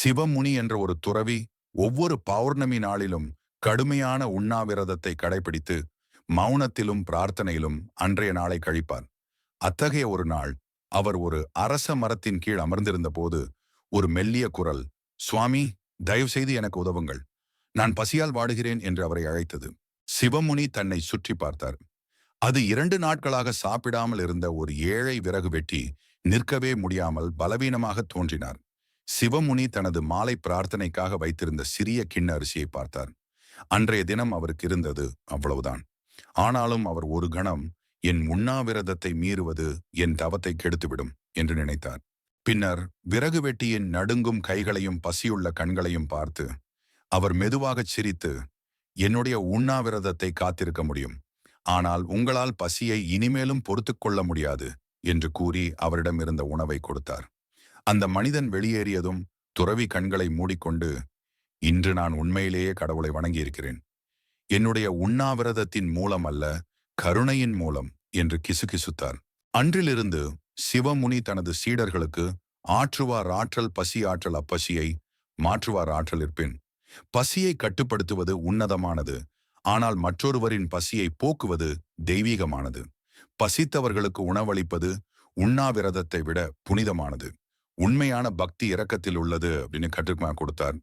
சிவமுனி என்ற ஒரு துறவி ஒவ்வொரு பௌர்ணமி நாளிலும் கடுமையான உண்ணாவிரதத்தை கடைபிடித்து மௌனத்திலும் பிரார்த்தனையிலும் அன்றைய நாளை கழிப்பார். அத்தகைய ஒரு நாள் அவர் ஒரு அரச மரத்தின் கீழ் அமர்ந்திருந்த போது ஒரு மெல்லிய குரல் சுவாமி தயவு செய்து எனக்கு உதவுங்கள். நான் பசியால் வாடுகிறேன் என்று அவரை அழைத்தது. சிவமுனி தன்னை சுற்றி பார்த்தார். அது இரண்டு நாட்களாக சாப்பிடாமல் இருந்த ஒரு ஏழை விறகு வெட்டி நிற்கவே முடியாமல் பலவீனமாக தோன்றினார். சிவமுனி தனது மாலை பிரார்த்தனைக்காக வைத்திருந்த சிறிய கிண்ண அரிசியை பார்த்தார். அன்றைய தினம் அவருக்கு இருந்தது அவ்வளவுதான். ஆனாலும் அவர் ஒரு கணம் என் உண்ணாவிரதத்தை மீறுவது என் தவத்தை கெடுத்துவிடும் என்று நினைத்தார். பின்னர் விறகு வெட்டியின் நடுங்கும் கைகளையும் பசியுள்ள கண்களையும் பார்த்து அவர் மெதுவாகச் சிரித்து என்னுடைய உண்ணாவிரதத்தை காத்திருக்க முடியும். ஆனால் உங்களால் பசியை இனிமேலும் பொறுத்து கொள்ள முடியாது என்று கூறி அவரிடம் இருந்த உணவை கொடுத்தார். அந்த மனிதன் வெளியேறியதும் துறவி கண்களை மூடிக்கொண்டு இன்று நான் உண்மையிலேயே கடவுளை வணங்கியிருக்கிறேன். என்னுடைய உண்ணாவிரதத்தின் மூலம் அல்ல கருணையின் மூலம் என்று கிசுகிசுத்தார். அன்றிலிருந்து சிவமுனி தனது சீடர்களுக்கு ஆற்றுவார் ஆற்றல் பசி ஆற்றல் அப்பசியை மாற்றுவார் ஆற்றல் இருப்பின். பசியை கட்டுப்படுத்துவது உன்னதமானது ஆனால் மற்றொருவரின் பசியை போக்குவது தெய்வீகமானது. பசித்தவர்களுக்கு உணவளிப்பது உண்ணாவிரதத்தை விட புனிதமானது. உண்மையான பக்தி இரக்கத்தில் உள்ளது அப்படின்னு கற்றுமா கொடுத்தார்.